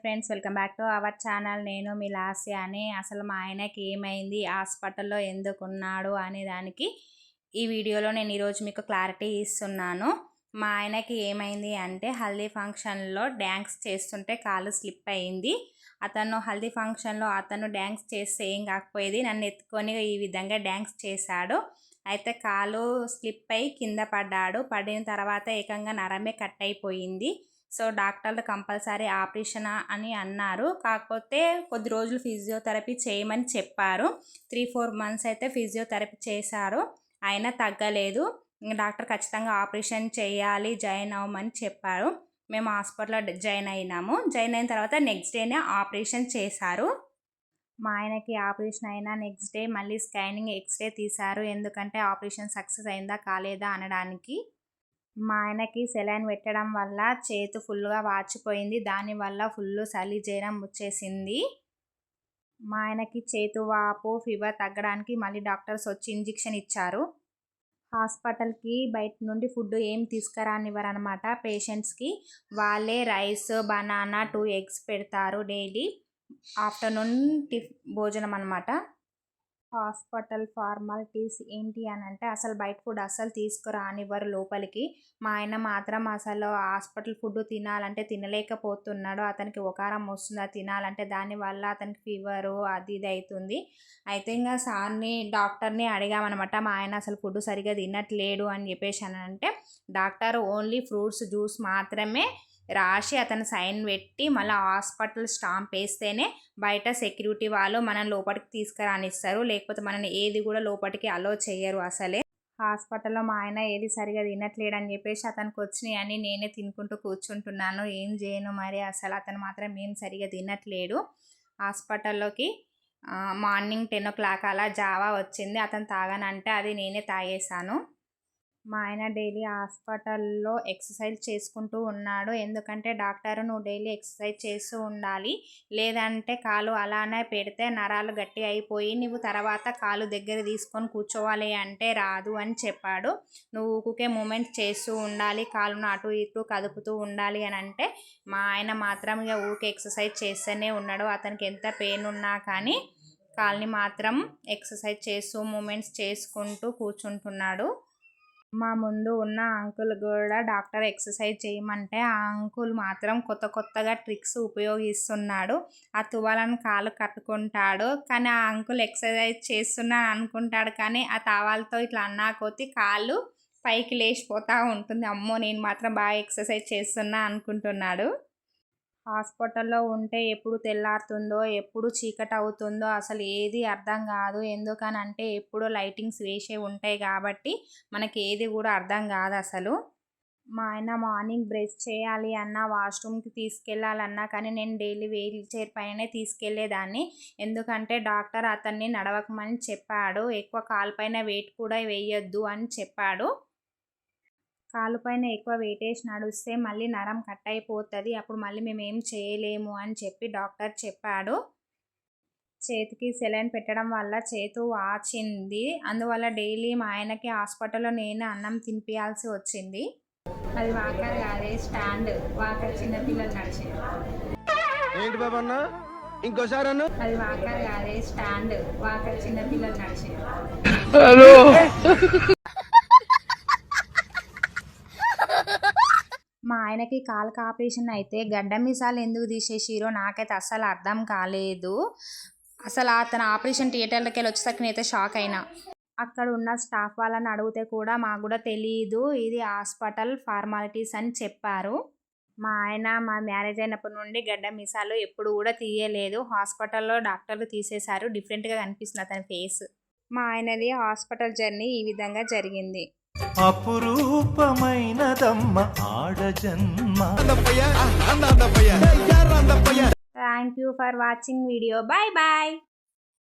Friends welcome back to our channel నేను మీ లాస్యాని అసలు మా ఆయనకి ఏమైంది హాస్పిటల్లో ఎందుకు ఉన్నాడు అనే దానికి ఈ వీడియోలో నేను ఈరోజు మీకు క్లారిటీ ఇస్తున్నాను. మా ఆయనకి ఏమైంది అంటే హల్దీ ఫంక్షన్లో డ్యాన్స్ చేస్తుంటే కాలు స్లిప్ అయింది. అతను హల్దీ ఫంక్షన్లో అతను డ్యాన్స్ చేస్తే ఏం కాకపోయేది నన్ను ఎత్తుకొని ఈ విధంగా డ్యాన్స్ చేశాడు. అయితే కాలు స్లిప్ అయి కింద పడ్డాడు. పడిన తర్వాత ఏకంగా నరమే కట్ అయిపోయింది. సో డాక్టర్లు కంపల్సరీ ఆపరేషన్ అని అన్నారు. కాకపోతే కొద్ది రోజులు ఫిజియోథెరపీ చేయమని చెప్పారు. త్రీ ఫోర్ మంత్స్ అయితే ఫిజియోథెరపీ చేశారు. అయినా తగ్గలేదు. డాక్టర్ ఖచ్చితంగా ఆపరేషన్ చేయాలి జాయిన్ అవ్వమని చెప్పారు. మేము హాస్పిటల్లో జాయిన్ అయినాము. జాయిన్ అయిన తర్వాత నెక్స్ట్ డేనే ఆపరేషన్ చేశారు. మా ఆయనకి ఆపరేషన్ అయినా నెక్స్ట్ డే మళ్ళీ స్కానింగ్ ఎక్స్రే తీశారు. ఎందుకంటే ఆపరేషన్ సక్సెస్ అయిందా కాలేదా అనడానికి. మా ఆయనకి సెలైన్ పెట్టడం వల్ల చేతు ఫుల్గా వాచిపోయింది. దానివల్ల ఫుల్ చలి జ్వరం వచ్చేసింది. మా ఆయనకి చేతు వాపు ఫీవర్ తగ్గడానికి మళ్ళీ డాక్టర్స్ వచ్చి ఇంజెక్షన్ ఇచ్చారు. హాస్పిటల్కి బయట నుండి ఫుడ్ ఏం తీసుకురానివ్వరనమాట పేషెంట్స్కి. వాళ్ళే రైస్ బనానా టూ ఎగ్స్ పెడతారు డైలీ. ఆఫ్టర్నూన్ టిఫ్ భోజనం అనమాట హాస్పిటల్ ఫార్మాలిటీస్ ఏంటి అని అంటే అసలు బయట ఫుడ్ అసలు తీసుకురానివ్వరు లోపలికి. మా ఆయన మాత్రం అసలు హాస్పిటల్ ఫుడ్ తినాలంటే తినలేకపోతున్నాడు. అతనికి ఒకారం వస్తుందా. తినాలంటే దానివల్ల అతనికి ఫీవరు అది ఇది అవుతుంది. అయితే ఇంకా సార్ని డాక్టర్ని అడిగామన్నమాట. మా ఆయన అసలు ఫుడ్ సరిగా తినట్లేడు అని చెప్పేసి అని అంటే డాక్టర్ ఓన్లీ ఫ్రూట్స్ జ్యూస్ మాత్రమే రాసి అతను సైన్ పెట్టి మళ్ళీ హాస్పిటల్ స్టాంప్ వేస్తేనే బయట సెక్యూరిటీ వాళ్ళు మనం లోపలికి తీసుకురానిస్తారు. లేకపోతే మనని ఏది కూడా లోపలికి అలో చేయరు అసలే. హాస్పిటల్లో మా ఆయన ఏది సరిగా తినట్లేడని చెప్పేసి అతనికి వచ్చినాయి అని నేనే తినుకుంటూ కూర్చుంటున్నాను. ఏం చేయను మరి? అసలు అతను మాత్రం ఏం సరిగా తినట్లేడు. హాస్పిటల్లోకి మార్నింగ్ టెన్ ఓ క్లాక్ అలా జావా వచ్చింది. అతను తాగానంటే అది నేనే తాగేశాను. మా ఆయన డైలీ హాస్పిటల్లో ఎక్సర్సైజ్ చేసుకుంటూ ఉన్నాడు. ఎందుకంటే డాక్టర్ నువ్వు డైలీ ఎక్సర్సైజ్ చేస్తూ ఉండాలి. లేదంటే కాలు అలానే పెడితే నరాలు గట్టి అయిపోయి నువ్వు తర్వాత కాలు దగ్గర తీసుకొని కూర్చోవాలి అంటే రాదు అని చెప్పాడు. నువ్వు ఊకుకే మూమెంట్ చేస్తూ ఉండాలి. కాలును అటు ఇటు కదుపుతూ ఉండాలి అని అంటే మా ఆయన మాత్రం ఇక ఊకే ఎక్సర్సైజ్ చేస్తూనే ఉన్నాడు. అతనికి ఎంత పెయిన్ ఉన్నా కానీ కాల్ని మాత్రం ఎక్సర్సైజ్ చేస్తూ మూమెంట్స్ చేసుకుంటూ కూర్చుంటున్నాడు. మా ముందు ఉన్న అంకుల్ కూడా డాక్టర్ ఎక్సర్సైజ్ చేయమంటే ఆ అంకుల్ మాత్రం కొత్త కొత్తగా ట్రిక్స్ ఉపయోగిస్తున్నాడు. ఆ తువాలను కాలు కట్టుకుంటాడు. కానీ ఆ అంకుల్ ఎక్సర్సైజ్ చేస్తున్నా అనుకుంటాడు కానీ ఆ తావాలతో ఇట్లా అన్నా కొద్ది కాళ్ళు పైకి లేచిపోతూ ఉంటుంది. అమ్మో నేను మాత్రం బాగా ఎక్సర్సైజ్ చేస్తున్నా అనుకుంటున్నాడు. హాస్పిటల్లో ఉంటే ఎప్పుడు తెల్లారుతుందో ఎప్పుడు చీకటి అవుతుందో అసలు ఏది అర్థం కాదు. ఎందుకనంటే ఎప్పుడు లైటింగ్స్ వేసే ఉంటాయి కాబట్టి మనకి ఏది కూడా అర్థం కాదు అసలు. మా ఆయన మార్నింగ్ బ్రష్ చేయాలి అన్న వాష్రూమ్కి తీసుకెళ్ళాలన్నా కానీ నేను డైలీ వీల్ చైర్ పైనే తీసుకెళ్ళేదాన్ని ఎందుకంటే డాక్టర్ అతన్ని నడవకమని చెప్పాడు. ఎక్కువ కాలుపైన వెయిట్ కూడా వేయొద్దు అని చెప్పాడు. కాలుపైన ఎక్కువ వెయిటేజ్ నడుస్తే మళ్ళీ నరం కట్ అయిపోతుంది. అప్పుడు మళ్ళీ మేము ఏం చేయలేము అని చెప్పి డాక్టర్ చెప్పాడు. చేతికి సెలైన్ పెట్టడం వల్ల చేతు వాచింది. అందువల్ల డైలీ మా ఆయనకి హాస్పిటల్లో నేను అన్నం తినిపించాల్సి వచ్చింది. అది వాకర్ కాదే స్టాండ్. వాకర్ చిన్నపిల్లలు నడిచి ఏంటి బాబా అన్న? ఇంకోసారి అన్న? అది వాకర్ కాదే స్టాండ్. వాకర్ చిన్నపిల్లలు నడిచి మా ఆయనకి కాలుకి ఆపరేషన్ అయితే గడ్డ మీసాలు ఎందుకు తీసేసిరో నాకైతే అస్సలు అర్థం కాలేదు. అసలు అతను ఆపరేషన్ థియేటర్లకి వెళ్ళి వచ్చేసరికి నేనైతే షాక్ అయినా. అక్కడ ఉన్న స్టాఫ్ వాళ్ళని అడిగితే కూడా మాకు కూడా తెలియదు ఇది హాస్పిటల్ ఫార్మాలిటీస్ అని చెప్పారు. మా ఆయన మా మ్యారేజ్ అయినప్పటి నుండి గడ్డ మీసాలు ఎప్పుడు కూడా తీయలేదు. హాస్పిటల్లో డాక్టర్లు తీసేశారు. డిఫరెంట్గా కనిపిస్తుంది అతని ఫేస్. మా ఆయనది హాస్పిటల్ జర్నీ ఈ విధంగా జరిగింది. అపురూపమైనదమ్మ ఆడజన్మ thank you for watching video. Bye bye.